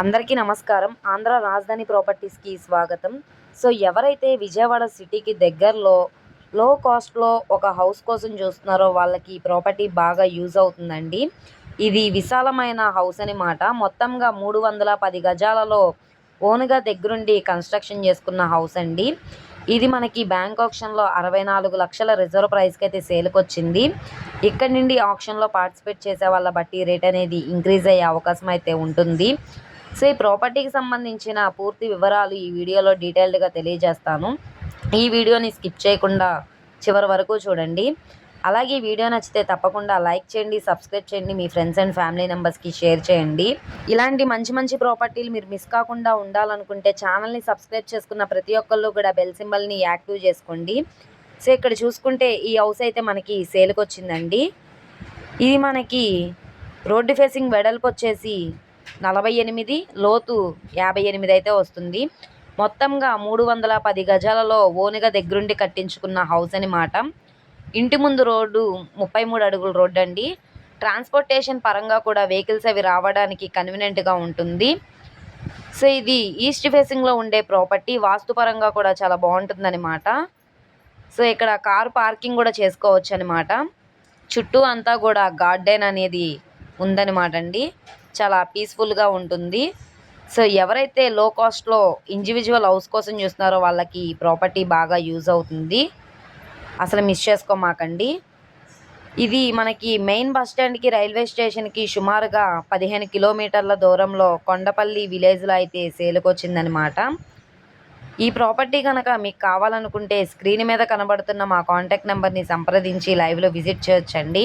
అందరికీ నమస్కారం. ఆంధ్ర రాజధాని ప్రాపర్టీస్కి స్వాగతం. సో ఎవరైతే విజయవాడ సిటీకి దగ్గరలో లో కాస్ట్లో ఒక హౌస్ కోసం చూస్తున్నారో వాళ్ళకి ఈ ప్రాపర్టీ బాగా యూజ్ అవుతుందండి. ఇది విశాలమైన హౌస్ అనమాట మొత్తంగా మూడు వందల పది గజాలలో ఓన్గా దగ్గరుండి కన్స్ట్రక్షన్ చేసుకున్న హౌస్ అండి. ఇది మనకి బ్యాంక్ ఆప్షన్లో అరవై నాలుగు లక్షల రిజర్వ్ ప్రైస్కి అయితే సేల్కి వచ్చింది ఇక్కడ నుండి ఆప్షన్లో పార్టిసిపేట్ చేసే వాళ్ళ బట్టి రేట్ అనేది ఇంక్రీజ్ అయ్యే అవకాశం అయితే ఉంటుంది. సో ఈ ప్రాపర్టీకి సంబంధించిన పూర్తి వివరాలు ఈ వీడియోలో డీటెయిల్డ్గా తెలియజేస్తాను. ఈ వీడియోని స్కిప్ చేయకుండా చివరి వరకు చూడండి. అలాగే ఈ వీడియో నచ్చితే తప్పకుండా లైక్ చేయండి సబ్స్క్రైబ్ చేయండి మీ ఫ్రెండ్స్ అండ్ ఫ్యామిలీ మెంబర్స్కి షేర్ చేయండి. ఇలాంటి మంచి మంచి ప్రాపర్టీలు మీరు మిస్ కాకుండా ఉండాలనుకుంటే ఛానల్ని సబ్స్క్రైబ్ చేసుకున్న ప్రతి ఒక్కళ్ళు కూడా బెల్ సింబల్ని యాక్టివ్ చేసుకోండి. సో ఇక్కడ చూసుకుంటే ఈ హౌస్ అయితే మనకి సేల్కి వచ్చిందండి. ఇది మనకి రోడ్డు ఫేసింగ్ వెడల్పు వచ్చేసి నలభై ఎనిమిది లోతు యాభై ఎనిమిది అయితే వస్తుంది. మొత్తంగా మూడు వందల పది గజాలలో ఓనిగా దగ్గరుండి కట్టించుకున్న హౌస్ అనమాట. ఇంటి ముందు రోడ్డు ముప్పై మూడు అడుగుల రోడ్డు అండి ట్రాన్స్పోర్టేషన్ పరంగా కూడా వెహికల్స్ అవి రావడానికి కన్వీనెంట్గా ఉంటుంది. సో ఇది ఈస్ట్ ఫేసింగ్లో ఉండే ప్రాపర్టీ వాస్తుపరంగా కూడా చాలా బాగుంటుందన్నమాట సో ఇక్కడ కార్ పార్కింగ్ కూడా చేసుకోవచ్చు అనమాట చుట్టూ అంతా కూడా గార్డెన్ అనేది ఉందన్నమాట అండి చాలా పీస్ఫుల్గా ఉంటుంది. సో ఎవరైతే లో కాస్ట్లో ఇండివిజువల్ హౌస్ కోసం చూస్తున్నారో వాళ్ళకి ఈ ప్రాపర్టీ బాగా యూజ్ అవుతుంది. అసలు మిస్ చేసుకోమాకండి. ఇది మనకి మెయిన్ బస్ స్టాండ్కి రైల్వే స్టేషన్కి సుమారుగా పదిహేను కిలోమీటర్ల దూరంలో కొండపల్లి విలేజ్లో అయితే సేలుకు వచ్చిందనమాట ఈ ప్రాపర్టీ కనుక మీకు కావాలనుకుంటే స్క్రీన్ మీద కనబడుతున్న మా కాంటాక్ట్ నెంబర్ని సంప్రదించి లైవ్లో విజిట్ చేయొచ్చండి.